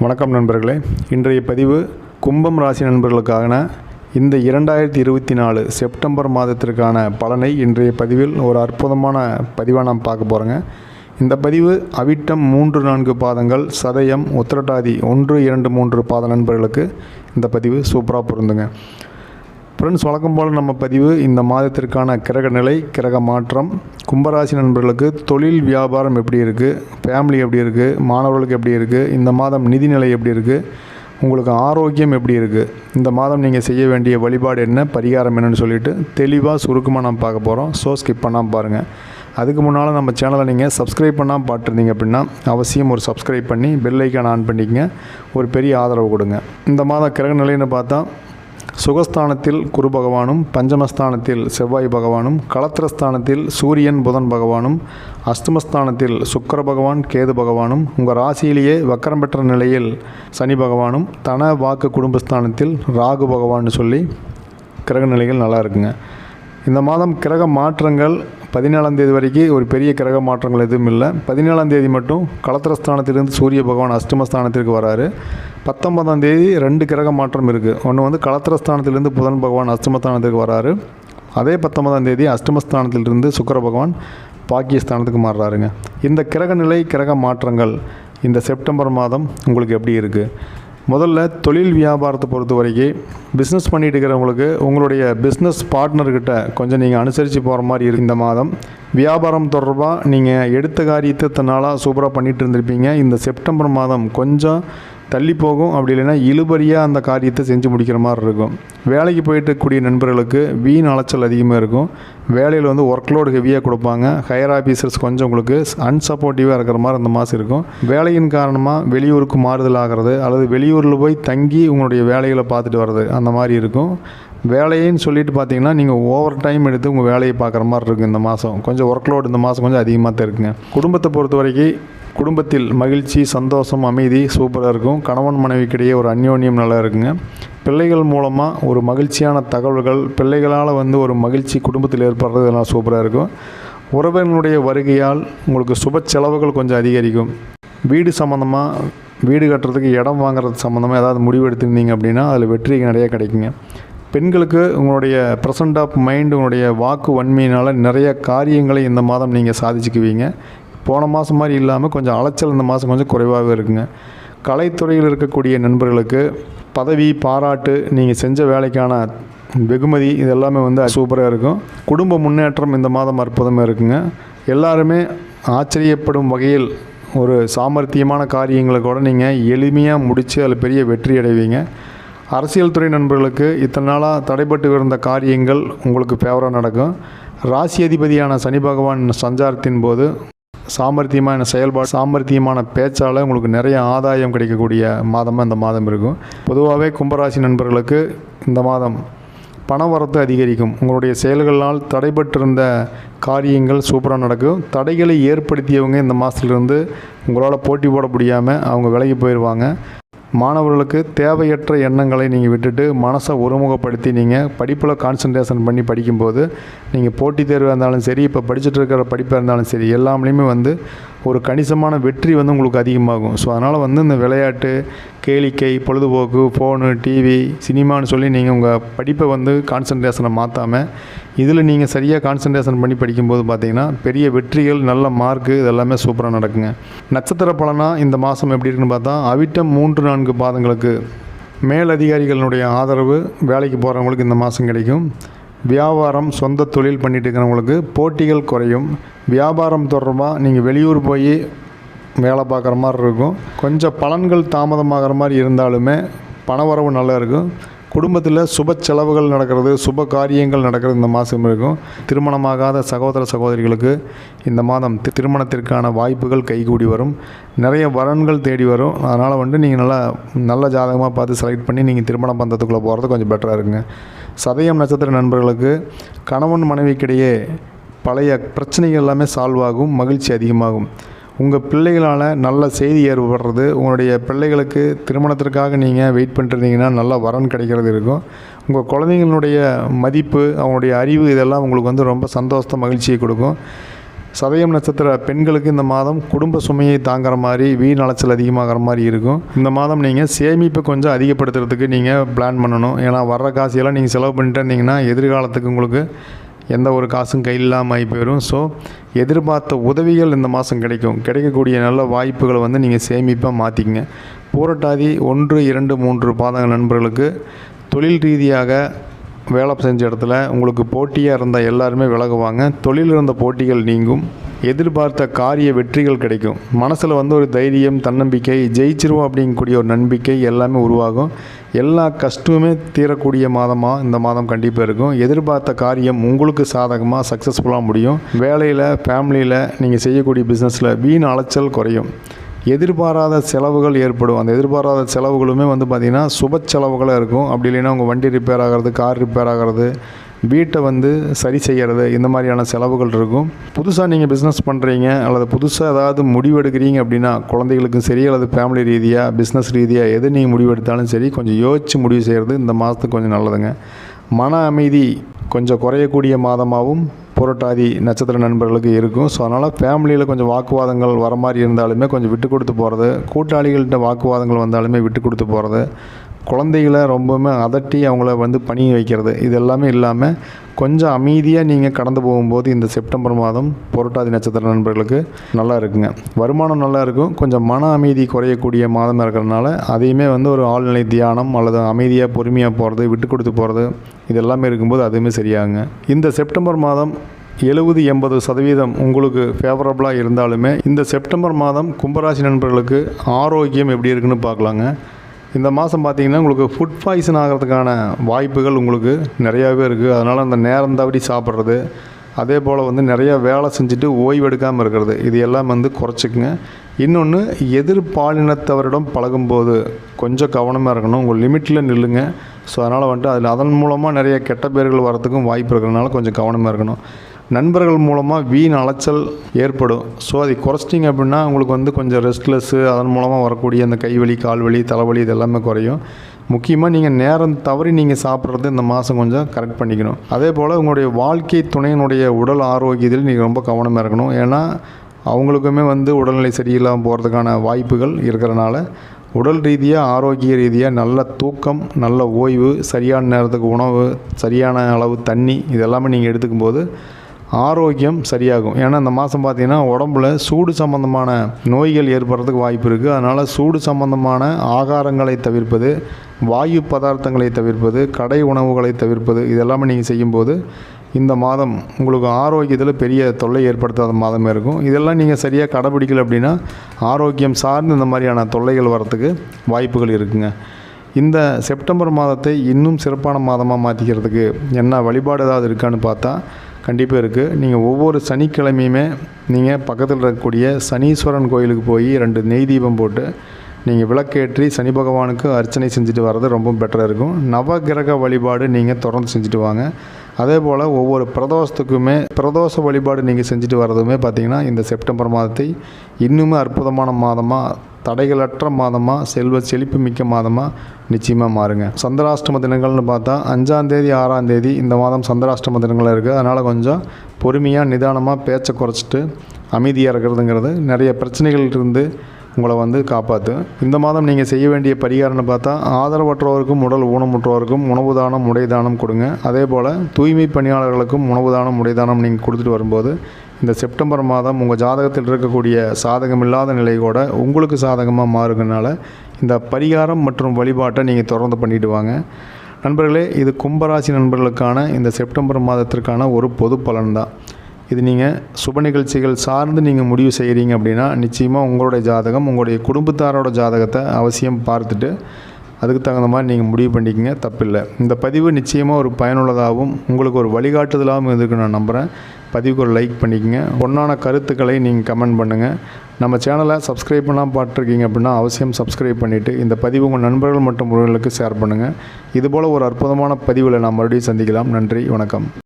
வணக்கம் நண்பர்களே. இன்றைய பதிவு கும்பம் ராசி நண்பர்களுக்கான இந்த இரண்டாயிரத்தி இருபத்தி நாலு செப்டம்பர் மாதத்திற்கான பலனை இன்றைய பதிவில் ஒரு அற்புதமான பதிவாக நாம் பார்க்க போகிறோங்க இந்த பதிவு அவிட்டம் மூன்று நான்கு பாதங்கள் சதயம் உத்திரட்டாதி ஒன்று இரண்டு மூன்று பாத நண்பர்களுக்கு இந்த பதிவு சூப்பராக பொருந்துங்க. ஃப்ரெண்ட்ஸ் வழக்கம் போல் நம்ம பதிவு இந்த மாதத்திற்கான கிரக நிலை கிரக மாற்றம் கும்பராசி நண்பர்களுக்கு தொழில் வியாபாரம் எப்படி இருக்குது ஃபேமிலி எப்படி இருக்குது மாணவர்களுக்கு எப்படி இருக்குது இந்த மாதம் நிதிநிலை எப்படி இருக்குது உங்களுக்கு ஆரோக்கியம் எப்படி இருக்குது இந்த மாதம் நீங்கள் செய்ய வேண்டிய வழிபாடு என்ன பரிகாரம் என்னன்னு சொல்லிட்டு தெளிவாக சுருக்கமாக நம்ம பார்க்க போகிறோம் ஸோ ஸ்கிப் பண்ணாமல் பாருங்கள் அதுக்கு முன்னால் நம்ம சேனலை நீங்கள் சப்ஸ்கிரைப் பண்ணால் பார்த்துருந்தீங்க அப்படின்னா அவசியம் ஒரு சப்ஸ்கிரைப் பண்ணி பெல் ஐக்கான் ஆன் பண்ணிக்கங்க. ஒரு பெரிய ஆதரவு கொடுங்க. இந்த மாதம் கிரக நிலைன்னு பார்த்தா சுகஸ்தானத்தில் குரு பகவானும் பஞ்சமஸ்தானத்தில் செவ்வாய் பகவானும் களத்திரஸ்தானத்தில் சூரியன் புதன் பகவானும் அஸ்தமஸ்தானத்தில் சுக்கிர பகவான் கேது பகவானும் உங்கள் ராசியிலேயே வக்கரம் பெற்ற நிலையில் சனி பகவானும் தன வாக்கு குடும்பஸ்தானத்தில் ராகு பகவான்னு சொல்லி கிரக நிலைகள் நல்லா இருக்குங்க. இந்த மாதம் கிரக மாற்றங்கள் பதினேழாம் தேதி வரைக்கும் ஒரு பெரிய கிரக மாற்றங்கள் எதுவும் இல்லை. பதினேழாம் தேதி மட்டும் கலத்திரஸ்தானத்திலிருந்து சூரிய பகவான் அஷ்டமஸ்தானத்திற்கு வராரு. பத்தொன்பதாம் தேதி ரெண்டு கிரக மாற்றம் இருக்குது ஒன்று வந்து கலத்திரஸ்தானத்திலிருந்து புதன் பகவான் அஷ்டமஸ்தானத்துக்கு வராரு. அதே பத்தொன்பதாம் தேதி அஷ்டமஸ்தானத்திலிருந்து சுக்கர பகவான் பாக்கியஸ்தானத்துக்கு மாறுறாருங்க. இந்த கிரக நிலை கிரக மாற்றங்கள் இந்த செப்டம்பர் மாதம் உங்களுக்கு எப்படி இருக்குது முதல்ல தொழில் வியாபாரத்தை பொறுத்த வரைக்கும் பிஸ்னஸ் பண்ணிட்டு இருக்கிறவங்களுக்கு உங்களுடைய பிஸ்னஸ் பார்ட்னர்கிட்ட கொஞ்சம் நீங்கள் அனுசரித்து போகிற மாதிரி இருக்கு. இந்த மாதம் வியாபாரம் தொடர்பாக நீங்கள் எடுத்த காரியத்தை தன்னாலாக சூப்பராக பண்ணிகிட்டு இருந்திருப்பீங்க. இந்த செப்டம்பர் மாதம் கொஞ்சம் தள்ளி போகும். அப்படி இல்லைன்னா இழுபறியாக அந்த காரியத்தை செஞ்சு முடிக்கிற மாதிரி இருக்கும். வேலைக்கு போயிட்டு கூடிய நண்பர்களுக்கு வீண் அலைச்சல் அதிகமாக இருக்கும். வேலையில் வந்து ஒர்க் லோடு ஹெவியாக கொடுப்பாங்க. ஹையர் ஆஃபீஸர்ஸ் கொஞ்சம் உங்களுக்கு அன்சப்போர்ட்டிவாக இருக்கிற மாதிரி அந்த மாதம் இருக்கும். வேலையின் காரணமாக வெளியூருக்கு மாறுதல் ஆகிறது அல்லது வெளியூரில் போய் தங்கி உங்களுடைய வேலைகளை பார்த்துட்டு வர்றது அந்த மாதிரி இருக்கும். வேலையின்னு சொல்லிட்டு பார்த்தீங்கன்னா நீங்கள் ஓவர் டைம் எடுத்து உங்கள் வேலையை பார்க்குற மாதிரி இருக்கும் இந்த மாதம் கொஞ்சம் ஒர்க் லோடு இந்த மாதம் கொஞ்சம் அதிகமாக தான் இருக்குங்க. குடும்பத்தை பொறுத்த வரைக்கும் குடும்பத்தில் மகிழ்ச்சி சந்தோஷம் அமைதி சூப்பராக இருக்கும். கணவன் மனைவிக்கிடையே ஒரு அந்யோன்யம் நல்லா இருக்குங்க. பிள்ளைகள் மூலமாக ஒரு மகிழ்ச்சியான தகவல்கள் பிள்ளைகளால் வந்து ஒரு மகிழ்ச்சி குடும்பத்தில் ஏற்படுறது எல்லாம் சூப்பராக இருக்கும். உறவினருடைய வருகையால் உங்களுக்கு சுப செலவுகள் கொஞ்சம் அதிகரிக்கும். வீடு சம்மந்தமாக வீடு கட்டுறதுக்கு இடம் வாங்குறது சம்மந்தமாக ஏதாவது முடிவு எடுத்திருந்தீங்க அப்படின்னா அதில் வெற்றி நிறையா கிடைக்குங்க. பெண்களுக்கு உங்களுடைய ப்ரெசன்ட் ஆஃப் மைண்ட் உங்களுடைய வாக்கு வன்மையினால் நிறைய காரியங்களை இந்த மாதம் நீங்கள் சாதிச்சுக்குவீங்க. போன மாதம் மாதிரி இல்லாமல் கொஞ்சம் அலைச்சல் இந்த மாதம் கொஞ்சம் குறைவாகவே இருக்குங்க. கலைத்துறையில் இருக்கக்கூடிய நண்பர்களுக்கு பதவி பாராட்டு நீங்கள் செஞ்ச வேலைக்கான வெகுமதி இது எல்லாமே வந்து சூப்பராக இருக்கும். குடும்ப முன்னேற்றம் இந்த மாதம் அற்புதமாக இருக்குங்க. எல்லாருமே ஆச்சரியப்படும் வகையில் ஒரு சாமர்த்தியமான காரியங்களை கூட நீங்கள் எளிமையாக முடித்து அதில் பெரிய வெற்றி அடைவீங்க. அரசியல் துறை நண்பர்களுக்கு இத்தனை நாளாக தடைபட்டு இருந்த காரியங்கள் உங்களுக்கு ஃபேவராக நடக்கும். ராசி அதிபதியான சனி பகவான் சஞ்சாரத்தின் போது சாமர்த்தியமான செயல்பாடு சாமர்த்தியமான பேச்சால் உங்களுக்கு நிறைய ஆதாயம் கிடைக்கக்கூடிய மாதமாக இந்த மாதம் இருக்கும். பொதுவாகவே கும்பராசி நண்பர்களுக்கு இந்த மாதம் பண வரத்து அதிகரிக்கும். உங்களுடைய செயல்களால் தடைபட்டிருந்த காரியங்கள் சூப்பராக நடக்கும். தடைகளை ஏற்படுத்தியவங்க இந்த மாதத்துலேருந்து உங்களால் போட்டி போட முடியாமல் அவங்க விலகி போயிடுவாங்க மாணவர்களுக்கு தேவையற்ற எண்ணங்களை நீங்கள் விட்டுட்டு மனசை ஒருமுகப்படுத்தி நீங்கள் படிப்பில் கான்சன்ட்ரேஷன் பண்ணி படிக்கும்போது நீங்கள் போட்டித் தேர்வாக இருந்தாலும் சரி இப்போ படிச்சுட்டு இருக்கிற படிப்பாக இருந்தாலும் சரி எல்லாமே வந்து ஒரு கணிசமான வெற்றி வந்து உங்களுக்கு அதிகமாகும். ஸோ அதனால் வந்து இந்த விளையாட்டு கேளிக்கை பொழுதுபோக்கு ஃபோனு டிவி சினிமான்னு சொல்லி நீங்கள் உங்கள் படிப்பை வந்து கான்சன்ட்ரேஷனை மாற்றாமல் இதில் நீங்கள் சரியாக கான்சன்ட்ரேஷன் பண்ணி படிக்கும்போது பார்த்தீங்கன்னா பெரிய வெற்றிகள் நல்ல மார்க்கு இதெல்லாமே சூப்பராக நடக்குங்க. நட்சத்திர பலனாக இந்த மாதம் எப்படி இருக்குன்னு பார்த்தா அவிட்டம் மூன்று நான்கு பாதங்களுக்கு மேலதிகாரிகளினுடைய ஆதரவு வேலைக்கு போகிறவங்களுக்கு இந்த மாதம் கிடைக்கும். வியாபாரம் சொந்த தொழில் பண்ணிட்டு இருக்கிறவங்களுக்கு போட்டிகள் குறையும். வியாபாரம் தொடர்பாக நீங்கள் வெளியூர் போய் வேலை பார்க்குற மாதிரி இருக்கும். கொஞ்சம் பலன்கள் தாமதமாகிற மாதிரி இருந்தாலுமே பணவரவு நல்லா இருக்கும். குடும்பத்தில் சுப செலவுகள் நடக்கிறது சுப காரியங்கள் நடக்கிறது இந்த மாதம் இருக்கும். திருமணமாகாத சகோதர சகோதரிகளுக்கு இந்த மாதம் தி- திருமணத்திற்கான வாய்ப்புகள் கைகூடி வரும். நிறைய வரன்கள் தேடி வரும். அதனால் வந்து நீங்கள் நல்லா நல்ல ஜாதகமாக பார்த்து செலக்ட் பண்ணி நீங்கள் திருமண பந்தத்துக்குள்ளே போகிறது கொஞ்சம் பெட்டராக இருக்குங்க. சதயம் நட்சத்திர நண்பர்களுக்கு கணவன் மனைவிக்கிடையே பழைய பிரச்சனைகள் எல்லாமே சால்வ் ஆகும் மகிழ்ச்சி அதிகமாகும். உங்கள் பிள்ளைகளால் நல்ல செய்தி ஏற்படுறது உங்களுடைய பிள்ளைகளுக்கு திருமணத்திற்காக நீங்கள் வெயிட் பண்ணிருந்தீங்கன்னா நல்ல வரன் கிடைக்கிறது இருக்கும். உங்கள் குழந்தைங்களுடைய மதிப்பு அவங்களுடைய அறிவு இதெல்லாம் உங்களுக்கு வந்து ரொம்ப சந்தோஷத்தை மகிழ்ச்சியை கொடுக்கும். சதயம் நட்சத்திர பெண்களுக்கு இந்த மாதம் குடும்ப சுமையை தாங்குற மாதிரி வீண் அலைச்சல் அதிகமாகிற மாதிரி இருக்கும். இந்த மாதம் நீங்கள் சேமிப்பு கொஞ்சம் அதிகப்படுத்துறதுக்கு நீங்கள் பிளான் பண்ணணும். ஏன்னா வர்ற காசியெல்லாம் நீங்கள் செலவு பண்ணிட்டு இருந்தீங்கன்னா எதிர்காலத்துக்கு உங்களுக்கு எந்த ஒரு காசும் கையில் இல்லாமல் ஆகி போயிடும் ஸோ எதிர்பார்த்த உதவிகள் இந்த மாதம் கிடைக்கும். கிடைக்கக்கூடிய நல்ல வாய்ப்புகளை வந்து நீங்கள் சேமிப்பாக மாற்றிக்கங்க பூரட்டாதி ஒன்று இரண்டு மூன்று பாதக நண்பர்களுக்கு தொழில் ரீதியாக வேலை செஞ்ச இடத்துல உங்களுக்கு போட்டியாக இருந்த எல்லாருமே விலகுவாங்க. தொழில் இருந்த போட்டிகள் நீங்கும். எதிர்பார்த்த காரிய வெற்றிகள் கிடைக்கும். மனசில் வந்து ஒரு தைரியம் தன்னம்பிக்கை ஜெயிச்சிருவோம் அப்படிங்கக்கூடிய ஒரு நம்பிக்கை எல்லாமே உருவாகும். எல்லா கஷ்டமுமே தீரக்கூடிய மாதமாக இந்த மாதம் கண்டிப்பாக இருக்கும். எதிர்பார்த்த காரியம் உங்களுக்கு சாதகமாக சக்ஸஸ்ஃபுல்லாக முடியும். வேலையில் ஃபேமிலியில் நீங்கள் செய்யக்கூடிய பிஸ்னஸில் வீண் அலைச்சல் குறையும். எதிர்பாராத செலவுகள் ஏற்படும். அந்த எதிர்பாராத செலவுகளுமே வந்து பார்த்திங்கன்னா சுப செலவுகளாக இருக்கும். அப்படி இல்லைன்னா உங்கள் வண்டி ரிப்பேர் ஆகிறது கார் ரிப்பேர் ஆகிறது வீட்டை வந்து சரி செய்கிறது இந்த மாதிரியான செலவுகள் இருக்கும். புதுசாக நீங்கள் பிஸ்னஸ் பண்ணுறீங்க அல்லது புதுசாக ஏதாவது முடிவு எடுக்கிறீங்க அப்படின்னா குழந்தைகளுக்கும் சரி அல்லது ஃபேமிலி ரீதியாக பிஸ்னஸ் ரீதியாக எது நீங்கள் முடிவெடுத்தாலும் சரி கொஞ்சம் யோசித்து முடிவு செய்கிறது இந்த மாதத்துக்கு கொஞ்சம் நல்லதுங்க. மன அமைதி கொஞ்சம் குறையக்கூடிய மாதமாகவும் புரட்டாதி நட்சத்திர நண்பர்களுக்கு இருக்கும். ஸோ அதனால் ஃபேமிலியில் கொஞ்சம் வாக்குவாதங்கள் வர மாதிரி இருந்தாலுமே கொஞ்சம் விட்டு கொடுத்து போகிறது கூட்டாளிகள்கிட்ட வாக்குவாதங்கள் வந்தாலுமே விட்டு கொடுத்து போகிறது குழந்தைகளை ரொம்பவுமே அதட்டி அவங்கள வந்து பணிய வைக்கிறது. இது எல்லாமே இல்லாமல் கொஞ்சம் அமைதியாக நீங்கள் கடந்து போகும்போது இந்த செப்டம்பர் மாதம் புரட்டாதி நட்சத்திர நண்பர்களுக்கு நல்லா இருக்குங்க. வருமானம் நல்லா இருக்கும். கொஞ்சம் மன அமைதி குறையக்கூடிய மாதம் இருக்கிறதுனால அதையுமே வந்து ஒரு ஆழ்நிலை தியானம் அல்லது அமைதியாக பொறுமையாக போகிறது விட்டு கொடுத்து போகிறது இது எல்லாமே இருக்கும்போது அதுவுமே சரியாகுங்க. இந்த செப்டம்பர் மாதம் எழுபது எண்பது சதவீதம் உங்களுக்கு ஃபேவரபுளாக இருந்தாலுமே இந்த செப்டம்பர் மாதம் கும்பராசி நண்பர்களுக்கு ஆரோக்கியம் எப்படி இருக்குன்னு பார்க்கலாங்க. இந்த மாதம் பார்த்தீங்கன்னா உங்களுக்கு ஃபுட் பாய்சன் ஆகிறதுக்கான வாய்ப்புகள் உங்களுக்கு நிறையாவே இருக்குது. அதனால் அந்த நேரம் தவறி சாப்பிட்றது அதே போல் வந்து நிறைய வேலை செஞ்சுட்டு ஓய்வு எடுக்காமல் இருக்கிறது இது எல்லாம் வந்து குறைச்சிக்குங்க. இன்னொன்று எதிர்பாலினத்தவரிடம் பழகும்போது கொஞ்சம் கவனமாக இருக்கணும். உங்கள் லிமிட்டில் நில்லுங்க. ஸோ அதனால் வந்துட்டு அதில் அதன் மூலமாக நிறைய கெட்ட பேர்கள் வரத்துக்கும் வாய்ப்பு இருக்கிறதுனால கொஞ்சம் கவனமாக இருக்கணும். நண்பர்கள் மூலமாக வீண் அலைச்சல் ஏற்படும். ஸோ அதை குறைச்சிட்டிங்க அப்படின்னா உங்களுக்கு வந்து கொஞ்சம் ரெஸ்ட்லெஸ்ஸு அதன் மூலமாக வரக்கூடிய அந்த கைவலி கால்வலி தலைவலி இது எல்லாமே குறையும். முக்கியமாக நீங்கள் நேரம் தவறி நீங்கள் சாப்பிட்றது இந்த மாதம் கொஞ்சம் கரெக்ட் பண்ணிக்கணும். அதே போல் உங்களுடைய வாழ்க்கை துணையினுடைய உடல் ஆரோக்கியத்தில் நீங்கள் ரொம்ப கவனமாக இருக்கணும். ஏன்னா அவங்களுக்குமே வந்து உடல்நிலை சரியில்லாமல் போகிறதுக்கான வாய்ப்புகள் இருக்கிறனால உடல் ரீதியாக ஆரோக்கிய ரீதியாக நல்ல தூக்கம் நல்ல ஓய்வு சரியான நேரத்துக்கு உணவு சரியான அளவு தண்ணி இதெல்லாமே நீங்கள் எடுத்துக்கும் போது ஆரோக்கியம் சரியாகும். ஏன்னா இந்த மாதம் பார்த்தீங்கன்னா உடம்புல சூடு சம்பந்தமான நோய்கள் ஏற்படுறதுக்கு வாய்ப்பு இருக்குது அதனால் சூடு சம்பந்தமான ஆகாரங்களை தவிர்ப்பது வாயு பதார்த்தங்களை தவிர்ப்பது கடை உணவுகளை தவிர்ப்பது இதெல்லாமே நீங்கள் செய்யும்போது இந்த மாதம் உங்களுக்கு ஆரோக்கியத்தில் பெரிய தொல்லை ஏற்படுத்தாத மாதமே இருக்கும். இதெல்லாம் நீங்கள் சரியாக கடைபிடிக்கல அப்படின்னா ஆரோக்கியம் சார்ந்து இந்த மாதிரியான தொல்லைகள் வரத்துக்கு வாய்ப்புகள் இருக்குங்க. இந்த செப்டம்பர் மாதத்தை இன்னும் சிறப்பான மாதமாக மாற்றிக்கிறதுக்கு என்ன வழிபாடு ஏதாவது இருக்கான்னு பார்த்தா கண்டிப்பாக இருக்குது நீங்கள் ஒவ்வொரு சனிக்கிழமையுமே நீங்கள் பக்கத்தில் இருக்கக்கூடிய சனீஸ்வரன் கோயிலுக்கு போய் ரெண்டு நெய் தீபம் போட்டு நீங்கள் விளக்கேற்றி சனி பகவானுக்கு அர்ச்சனை செஞ்சுட்டு வர்றது ரொம்ப பெட்டராக இருக்கும். நவகிரக வழிபாடு நீங்கள் தொடர்ந்து செஞ்சுட்டு வாங்க. அதே போல் ஒவ்வொரு பிரதோஷத்துக்குமே பிரதோஷ வழிபாடு நீங்கள் செஞ்சுட்டு வர்றதுமே பார்த்திங்கன்னா இந்த செப்டம்பர் மாதத்தை இன்னுமே அற்புதமான மாதமாக தடைகளற்ற மாதமாக செல்வ செழிப்பு மிக்க மாதமாக நிச்சயமாக மாறுங்க. சந்திராஷ்டம தினங்கள்னு பார்த்தா அஞ்சாம் தேதி ஆறாம் தேதி இந்த மாதம் சந்திராஷ்டம தினங்கள் இருக்குது அதனால் கொஞ்சம் பொறுமையாக நிதானமாக பேச்சை குறைச்சிட்டு அமைதியாக இருக்கிறதுங்கிறது நிறைய பிரச்சனைகள் இருந்து உங்களை வந்து காப்பாற்றும் இந்த மாதம் நீங்கள் செய்ய வேண்டிய பரிகாரம்னு பார்த்தா ஆதரவற்றோருக்கும் உடல் ஊனமுற்றோருக்கும் உணவு தானம் உடை தானம் கொடுங்க. அதே போல் தூய்மை பணியாளர்களுக்கும் உணவு தானம் உடை தானம் நீங்கள் கொடுத்துட்டு வரும்போது இந்த செப்டம்பர் மாதம் உங்கள் ஜாதகத்தில் இருக்கக்கூடிய சாதகமில்லாத நிலை கூட உங்களுக்கு சாதகமாக மாறுங்கனால இந்த பரிகாரம் மற்றும் வழிபாட்டை நீங்கள் தொடர்ந்து பண்ணிட்டு வாங்க. நண்பர்களே இது கும்பராசி நண்பர்களுக்கான இந்த செப்டம்பர் மாதத்திற்கான ஒரு பொது பலன் தான் இது நீங்கள் சுப நிகழ்ச்சிகள் சார்ந்து நீங்கள் முடிவு செய்கிறீங்க அப்படின்னா நிச்சயமாக உங்களுடைய ஜாதகம் உங்களுடைய குடும்பத்தாரோட ஜாதகத்தை அவசியம் பார்த்துட்டு அதுக்கு தகுந்த மாதிரி நீங்கள் முடிவு பண்ணிக்கங்க. தப்பில்லை. இந்த பதிவு நிச்சயமாக ஒரு பயனுள்ளதாகவும் உங்களுக்கு ஒரு வழிகாட்டுதலாகவும் இருக்குன்னு நான் நம்புகிறேன் பதிவுக்கு ஒரு லைக் பண்ணிக்கங்க. பொண்ணான கருத்துக்களை நீங்கள் கமெண்ட் பண்ணுங்கள் நம்ம சேனலை சப்ஸ்கிரைப் பண்ணால் பார்த்துருக்கீங்க அப்படின்னா அவசியம் சப்ஸ்கிரைப் பண்ணிவிட்டு இந்த பதிவு உங்கள் நண்பர்கள் மற்றும் உறவுகளுக்கு ஷேர் பண்ணுங்கள் இதுபோல் ஒரு அற்புதமான பதிவில் நான் மறுபடியும் சந்திக்கலாம். நன்றி வணக்கம்.